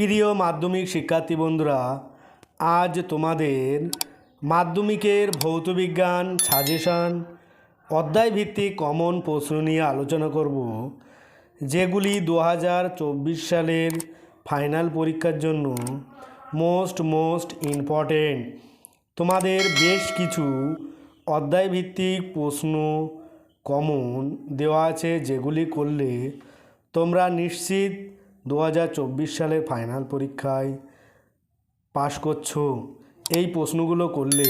প্রিয় মাধ্যমিক শিক্ষার্থী বন্ধুরা, আজ তোমাদের মাধ্যমিকের ভৌতবিজ্ঞান সাজেশন অধ্যায়ভিত্তিক কমন প্রশ্ন নিয়ে আলোচনা করব, যেগুলি দু হাজার চব্বিশ সালের ফাইনাল পরীক্ষার জন্য মোস্ট মোস্ট ইম্পর্টেন্ট তোমাদের বেশ কিছু অধ্যায়ভিত্তিক প্রশ্ন কমন দেওয়া আছে, যেগুলি করলে তোমরা নিশ্চিত দু হাজার চব্বিশ সালের ফাইনাল পরীক্ষায় পাশ করছ। এই প্রশ্নগুলো করলে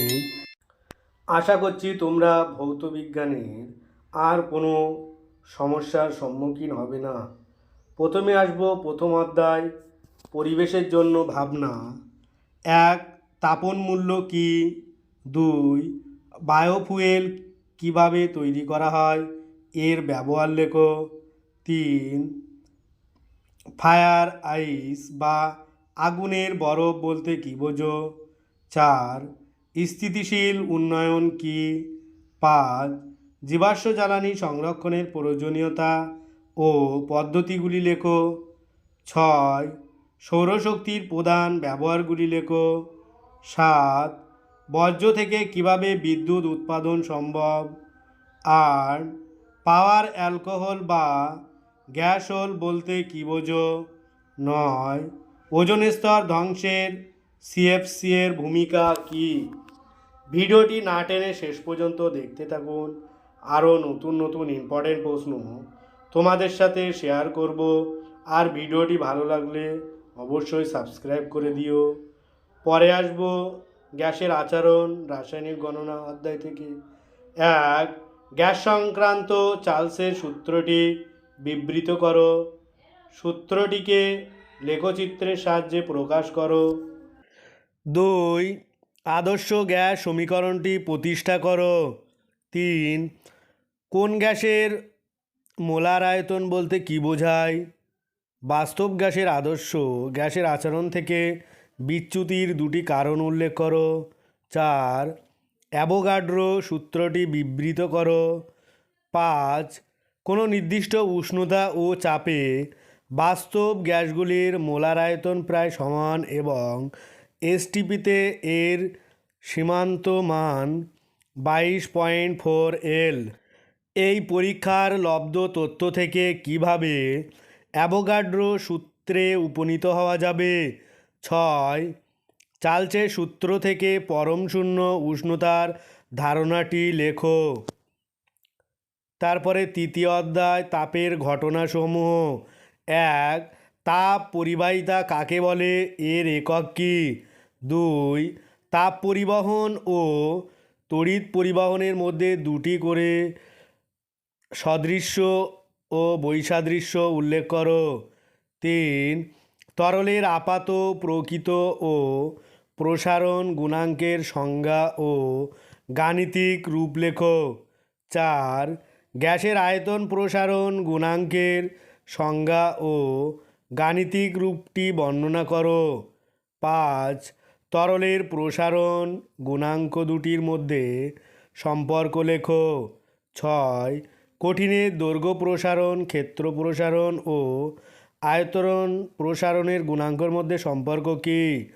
আশা করছি তোমরা ভৌত বিজ্ঞানের আর কোনো সমস্যার সম্মুখীন হবে না। প্রথমে আসব প্রথম অধ্যায়, পরিবেশের জন্য ভাবনা। এক, তাপন মূল্য কি? দুই বায়োফুয়েল কীভাবে তৈরি করা হয়? এর ব্যবহার লেখো। তিন ফায়ার আইস বা আগুনের বরফ বলতে কী বোঝো? চার, স্থিতিশীল উন্নয়ন কি? পাঁচ, জীবাশ্ম জ্বালানি সংরক্ষণের প্রয়োজনীয়তা ও পদ্ধতিগুলি লেখো। ছয়, সৌরশক্তির প্রধান ব্যবহারগুলি লেখো। সাত, বর্জ্য থেকে কীভাবে বিদ্যুৎ উৎপাদন সম্ভব? আট, পাওয়ার অ্যালকোহল বা গ্যাসোল বলতে কী বোঝো? নয়। ওজন স্তর ধ্বংসের সিএফসি এর ভূমিকা কী? ভিডিওটি না টেনে শেষ পর্যন্ত দেখতে থাকুন। আরও নতুন নতুন ইম্পর্টেন্ট প্রশ্ন তোমাদের সাথে শেয়ার করব। আর ভিডিওটি ভালো লাগলে অবশ্যই সাবস্ক্রাইব করে দিও। পরে আসব গ্যাসের আচরণ, রাসায়নিক গণনা অধ্যায় থেকে। এক, গ্যাস সংক্রান্ত চার্লসের সূত্রটি বিবৃত করো। সূত্রটিকে লেখচিত্রের সাহায্যে প্রকাশ করো। দুই, আদর্শ গ্যাস সমীকরণটি প্রতিষ্ঠা করো। তিন, কোন গ্যাসের মোলার আয়তন বলতে কী বোঝায়? বাস্তব গ্যাসের আদর্শ গ্যাসের আচরণ থেকে বিচ্যুতির দুটি কারণ উল্লেখ করো। চার অ্যাভোগাড্রো সূত্রটি বিবৃত করো। পাঁচ কোনো নির্দিষ্ট উষ্ণতা ও চাপে বাস্তব গ্যাসগুলির মোলার আয়তন প্রায় সমান এবং এসটিপিতে এর সীমান্ত মান বাইশ পয়েন্ট ফোর এল। এই পরীক্ষার লব্ধ তথ্য থেকে কীভাবে অ্যাভোগাড্রো সূত্রে উপনীত হওয়া যাবে? ছয়, চালচে সূত্র থেকে পরম শূন্য উষ্ণতার ধারণাটি লেখো। তারপরে তৃতীয় অধ্যায়, তাপের ঘটনাসমূহ। এক, তাপ পরিবাহিতা কাকে বলে? এর একক কী? দুই, তাপ পরিবহন ও তড়িৎ পরিবহনের মধ্যে দুটি করে সদৃশ্য ও বৈসাদৃশ্য উল্লেখ করো। তিন, তরলের আপাত, প্রকৃত ও প্রসারণ গুণাঙ্কের সংজ্ঞা ও গাণিতিক রূপলেখ। চার গ্যাসের আয়তন প্রসারণ গুণাঙ্কের সংজ্ঞা ও গাণিতিক রূপটি বর্ণনা করো। পাঁচ, তরলের প্রসারণ গুণাঙ্ক দুটির মধ্যে সম্পর্ক লেখো। ছয়, কঠিনের দৈর্ঘ্য প্রসারণ, ক্ষেত্র প্রসারণ ও আয়তরণ প্রসারণের গুণাঙ্কর মধ্যে সম্পর্ক কী?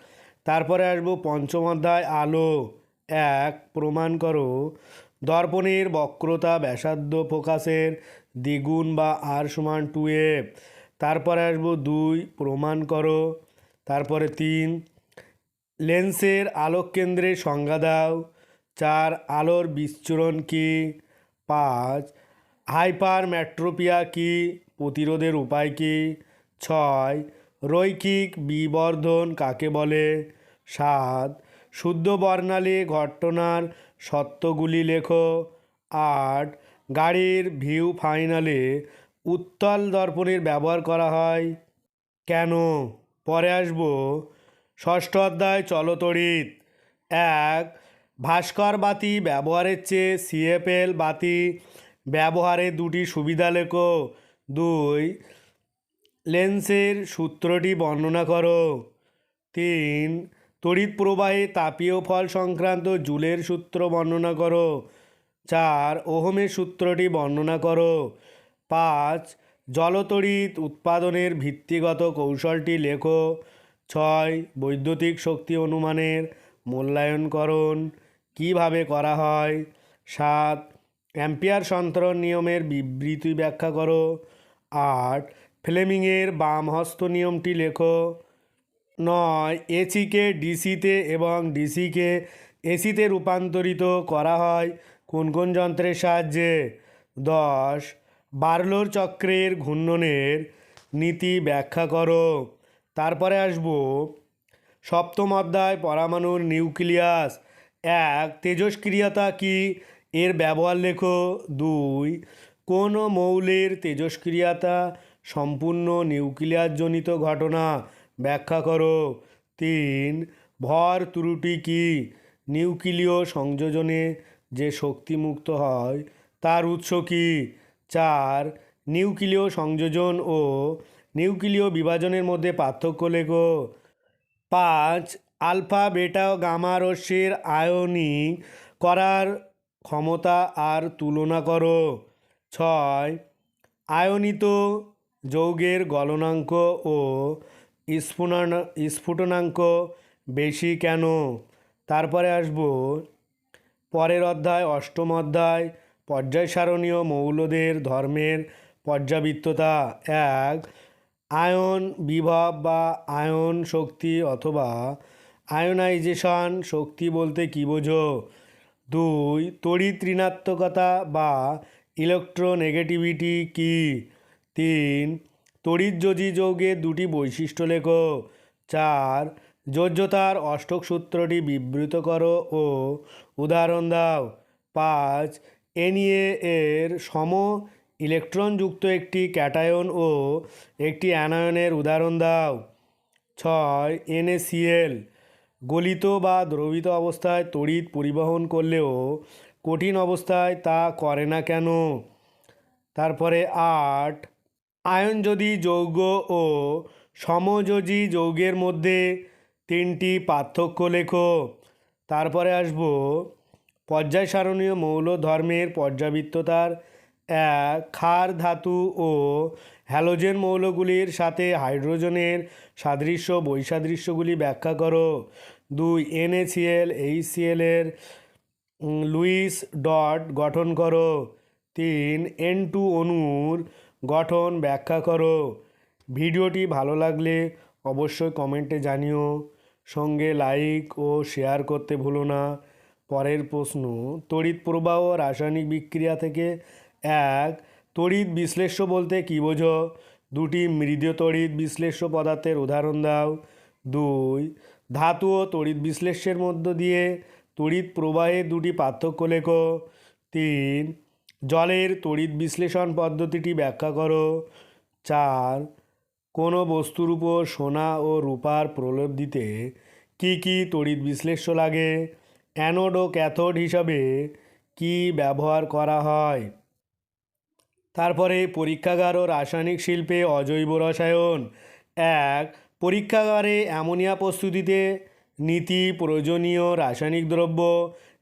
তারপরে আসব পঞ্চম অধ্যায়, আলো। এক, প্রমাণ করো। দর্পণের বক্রতা ব্যাসার্ধ ফোকাসের দ্বিগুণ বা আর সমান টু এফ তারপরে আসব দুই, প্রমাণ করো। তারপরে তিন, লেন্সের আলোক কেন্দ্রের সংজ্ঞা দাও। চার, আলোর বিচ্ছুরণ কী? পাঁচ হাইপার ম্যাট্রোপিয়া কী? প্রতিরোধের উপায় কী? ছয়, রৈখিক বিবর্ধন কাকে বলে? সাত, শুদ্ধ বর্ণালী ঘটনার সত্যগুলি লেখো। আট, গাড়ির ভিউ ফাইনালে উত্তল দর্পণের ব্যবহার করা হয়। কেন? পরে আসব। ষষ্ঠ অধ্যায় চলতড়িৎ এক, ভাস্কর বাতি ব্যবহারের চেয়ে সিএফএল বাতি ব্যবহারে দুটি সুবিধা লেখো। দুই, লেন্সের সূত্রটি বর্ণনা করো। তিন তড়িৎ প্রবাহে তাপীয় ফল সংক্রান্ত জুলের সূত্র বর্ণনা করো। চার, ওহমের সূত্রটি বর্ণনা করো। পাঁচ, জলতড়িৎ উৎপাদনের ভিত্তিগত কৌশলটি লেখো। ছয়, বৈদ্যুতিক শক্তি অনুমানের মূল্যায়নকরণ কীভাবে করা হয়। সাত, অ্যাম্পিয়ার সন্তরণ নিয়মের বিবৃতি ব্যাখ্যা করো। আট, ফ্লেমিংয়ের বাম হস্ত নিয়মটি লেখো। নয়, এসিকে ডিসিতে এবং ডিসিকে এসিতে রূপান্তরিত করা হয়। কোন কোন যন্ত্রের সাহায্যে? দশ, বার্লোর চক্রের ঘূর্ণনের নীতি ব্যাখ্যা করো। তারপরে আসব। সপ্তম অধ্যায়, পরমাণুর নিউক্লিয়াস। এক তেজস্ক্রিয়তা কি? এর ব্যবহার লেখো। দুই, কোন মৌলের তেজস্ক্রিয়তা সম্পূর্ণ নিউক্লিয়াসজনিত ঘটনা? ব্যাখ্যা করো। তিন, ভর ত্রুটি কি? নিউক্লিয় সংযোজনে যে শক্তি মুক্ত হয়, তার উৎস কি? চার, নিউক্লিয় সংযোজন ও নিউক্লিয় বিভাজনের মধ্যে পার্থক্য লেখো। পাঁচ, আলফা, বেটা, গামা রশ্মির আয়নিক করার ক্ষমতা আর তুলনা করো। ছয়, আয়নিত যৌগের গলনাঙ্ক ও স্ফুটনা স্ফুটনাঙ্ক বেশি কেন? তারপরে আসব। পরের অধ্যায়, অষ্টম অধ্যায়, পর্যায় সারণীয় মৌলদের ধর্মের পর্যাবৃত্ততা। এক, আয়ন বিভব বা আয়ন শক্তি অথবা আয়নাইজেশন শক্তি বলতে কী বোঝো? দুই, তড়িৎ ঋণাত্মকতা বা ইলেকট্রোনেগেটিভিটি কি? তিন তড়িৎযোজী যৌগের দুটি বৈশিষ্ট্য লেখো। চার, যোজ্যতার অষ্টক সূত্রটি বিবৃত করো ও উদাহরণ দাও। পাঁচ এনইএ এর সম ইলেকট্রনযুক্ত একটি ক্যাটায়ন ও একটি অ্যানায়নের উদাহরণ দাও। ছয় এনএসিএল গলিত বা দ্রবিত অবস্থায় তড়িৎ পরিবহন করলেও কঠিন অবস্থায় তা করে না কেন? তারপরে আট আয়নযোজী যৌগ ও সমযোজী যৌগের মধ্যে তিনটি পার্থক্য লেখো। তারপরে আসব পর্যায় সারণীয় মৌল ধর্মের পর্যাবৃত্ততার এক, ক্ষার ধাতু ও হ্যালোজেন মৌলগুলির সাথে হাইড্রোজেনের সাদৃশ্য বৈসাদৃশ্যগুলি ব্যাখ্যা করো। দুই, এনএসিএল এর লুইস ডট গঠন করো। তিন, এন টু অণুর গঠন ব্যাখ্যা করো। ভিডিওটি ভালো লাগলে অবশ্যই কমেন্টে জানিও। সঙ্গে লাইক ও শেয়ার করতে ভুলো না। পরের প্রশ্ন, তড়িৎ প্রবাহ রাসায়নিক বিক্রিয়া থেকে এক, তড়িৎ বিশ্লেষ্য বলতে কী বোঝো? দুটি মৃদু তড়িৎ বিশ্লেষ্য পদার্থের উদাহরণ দাও। দুই, ধাতু ও তড়িৎ বিশ্লেষ্যের মধ্য দিয়ে তড়িৎ প্রবাহের দুটি পার্থক্য লেখো। তিন জলের তড়িৎ বিশ্লেষণ পদ্ধতিটি ব্যাখ্যা করো। চার, কোনো বস্তুর উপর সোনা ও রূপার প্রলেপ দিতে কি কি তড়িৎ বিশ্লেষ্য লাগে? অ্যানোড ও ক্যাথোড হিসাবে কি ব্যবহার করা হয়? তারপরে পরীক্ষাগার ও রাসায়নিক শিল্পে অজৈব রসায়ন। এক, পরীক্ষাগারে অ্যামোনিয়া প্রস্তুতিতে নীতি, প্রয়োজনীয় রাসায়নিক দ্রব্য,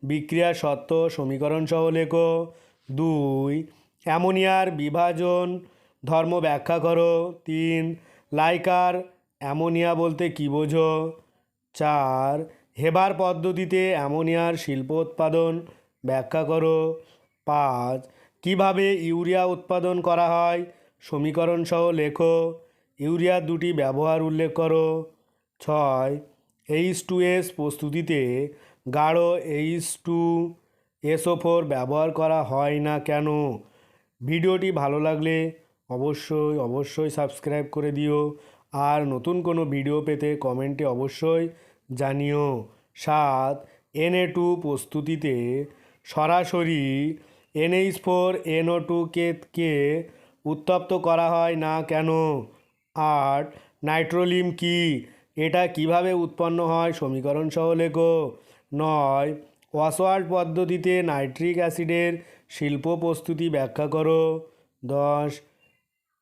বিক্রিয়া সত্ত্ব সমীকরণ সহ লেখো। দুই, অ্যামোনিয়ার বিভাজন, ধর্ম ব্যাখ্যা করো। তিন, লাইকার, অ্যামোনিয়া বলতে কী বোঝো? চার, হেবার পদ্ধতিতে অ্যামোনিয়ার শিল্প উৎপাদন ব্যাখ্যা করো। পাঁচ, কীভাবে ইউরিয়া উৎপাদন করা হয় সমীকরণ সহ লেখো। ইউরিয়ার দুটি ব্যবহার উল্লেখ করো। ছয়, এইচ টু এস প্রস্তুতিতে গাঢ় এইচ টু এসও ফোর ব্যবহার করা হয় না কেন? ভিডিওটি ভালো লাগলে অবশ্যই অবশ্যই সাবস্ক্রাইব করে দিও। আর নতুন কোনো ভিডিও পেতে কমেন্টে অবশ্যই জানিও। সাত এনএ টু প্রস্তুতিতে সরাসরি এনএইচ ফোর এনও টু কে কে উত্তপ্ত করা হয় না কেন? আট, নাইট্রোলিম কি? এটা কীভাবে উৎপন্ন হয়? সমীকরণ সহ লেখো। নয় ওয়াসওয়ার্ড পদ্ধতিতে নাইট্রিক অ্যাসিডের শিল্প প্রস্তুতি ব্যাখ্যা করো। দশ,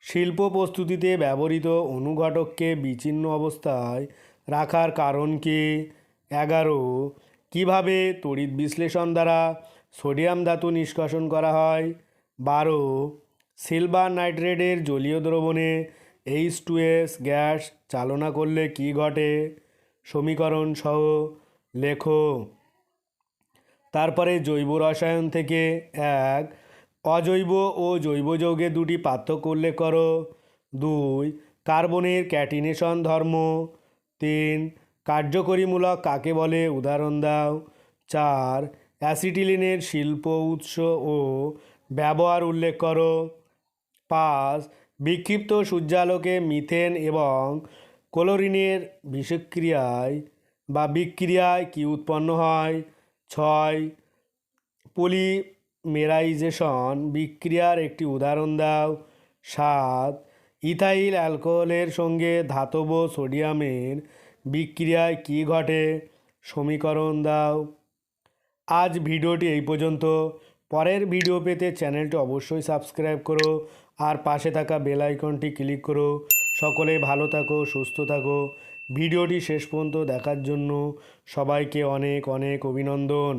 শিল্প প্রস্তুতিতে ব্যবহৃত অনুঘটককে বিচ্ছিন্ন অবস্থায় রাখার কারণ কি? এগারো, কীভাবে তড়িৎ বিশ্লেষণ দ্বারা সোডিয়াম ধাতু নিষ্কাশন করা হয়? বারো, সিলভার নাইট্রেটের জলীয় দ্রবণে এইচ টু এস গ্যাস চালনা করলে কি ঘটে? সমীকরণ সহ লেখো। তারপরে জৈব রসায়ন থেকে এক, অজৈব ও জৈব যৌগে দুটি পার্থক্য উল্লেখ করো। দুই, কার্বনের ক্যাটিনেশন ধর্ম। তিন, কার্যকরীমূলক কাকে বলে? উদাহরণ দাও। চার, অ্যাসিটিলিনের শিল্প উৎস ও ব্যবহার উল্লেখ করো। পাঁচ, বিক্ষিপ্ত সূর্যালোকে মিথেন এবং ক্লোরিনের বিষক্রিয়ায় বা বিক্রিয়ায় কি উৎপন্ন হয়? ছয় পলিমেরাইজেশন বিক্রিয়ার একটি উদাহরণ দাও। সাত ইথাইল অ্যালকোহলের সঙ্গে ধাতব সোডিয়ামের বিক্রিয়ায় কি ঘটে? সমীকরণ দাও। আজ ভিডিওটি এই পর্যন্ত। পরের ভিডিও পেতে চ্যানেলটি অবশ্যই সাবস্ক্রাইব করো আর পাশে থাকা বেল আইকনটি ক্লিক করো। সকলে ভালো থাকো, সুস্থ থাকো। ভিডিওটি শেষ পর্যন্ত দেখার জন্য সবাইকে অনেক অনেক অভিনন্দন।